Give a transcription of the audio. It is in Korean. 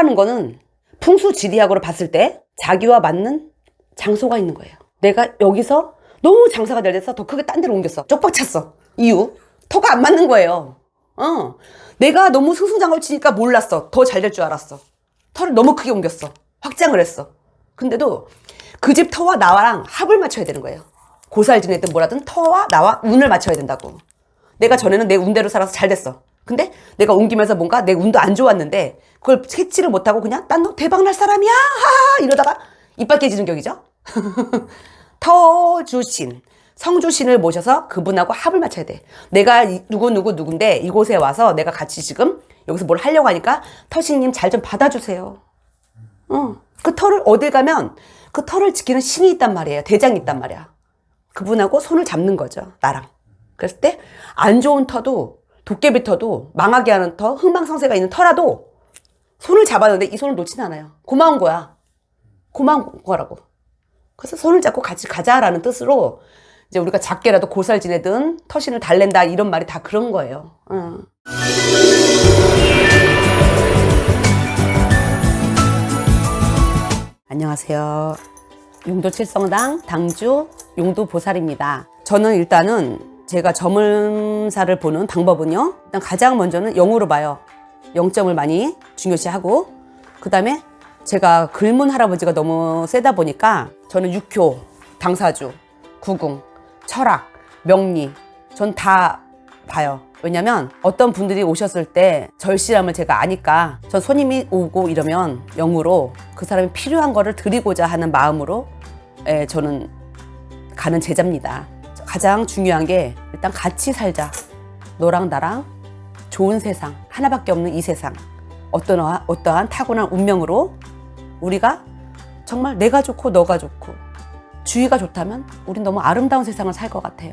남은 거는 풍수지리학으로 봤을 때 자기와 맞는 장소가 있는 거예요. 내가 여기서 너무 장사가 잘 돼서 더 크게 딴 데로 옮겼어. 쪽박 찼어. 이유? 터가 안 맞는 거예요. 어. 내가 너무 승승장구를 치니까 몰랐어. 더 잘 될 줄 알았어. 터를 너무 크게 옮겼어. 확장을 했어. 근데도 그 집 터와 나랑 합을 맞춰야 되는 거예요. 고살 지내든 뭐라든 터와 나와 운을 맞춰야 된다고. 내가 전에는 내 운대로 살아서 잘 됐어. 근데 내가 옮기면서 뭔가 내 운도 안 좋았는데 그걸 캐치를 못하고 그냥 난 너 대박 날 사람이야 이러다가 이빨 깨지는 격이죠. 터주신 성주신을 모셔서 그분하고 합을 맞춰야 돼. 내가 이- 누구 누구 누군데 이곳에 와서 내가 같이 지금 여기서 뭘 하려고 하니까 터신님 잘 좀 받아주세요. 어, 그 털을 어딜 가면 그 털을 지키는 신이 있단 말이에요. 대장이 있단 말이야. 그분하고 손을 잡는 거죠. 나랑. 그랬을 때 안 좋은 터도 도깨비 터도 망하게 하는 터, 흥망성쇠가 있는 터라도 손을 잡았는데 이 손을 놓진 않아요. 고마운 거야. 고마운 거라고. 그래서 손을 잡고 같이 가자라는 뜻으로 이제 우리가 작게라도 고살 지내든 터신을 달랜다 이런 말이 다 그런 거예요. 응. 안녕하세요. 용도 칠성당 당주 용도 보살입니다. 저는 일단은 제가 점음사를 보는 방법은요. 일단 가장 먼저는 영으로 봐요. 영점을 많이 중요시하고 그 다음에 제가 글문 할아버지가 너무 세다 보니까 저는 육효, 당사주, 구궁, 철학, 명리 전 다 봐요. 왜냐면 어떤 분들이 오셨을 때 절실함을 제가 아니까 전 손님이 오고 이러면 영으로 그 사람이 필요한 거를 드리고자 하는 마음으로 예, 저는 가는 제자입니다. 가장 중요한 게 일단 같이 살자. 너랑 나랑 좋은 세상 하나밖에 없는 이 세상 어떠한 어떠한 타고난 운명으로 우리가 정말 내가 좋고 너가 좋고 주위가 좋다면 우린 너무 아름다운 세상을 살 것 같아요.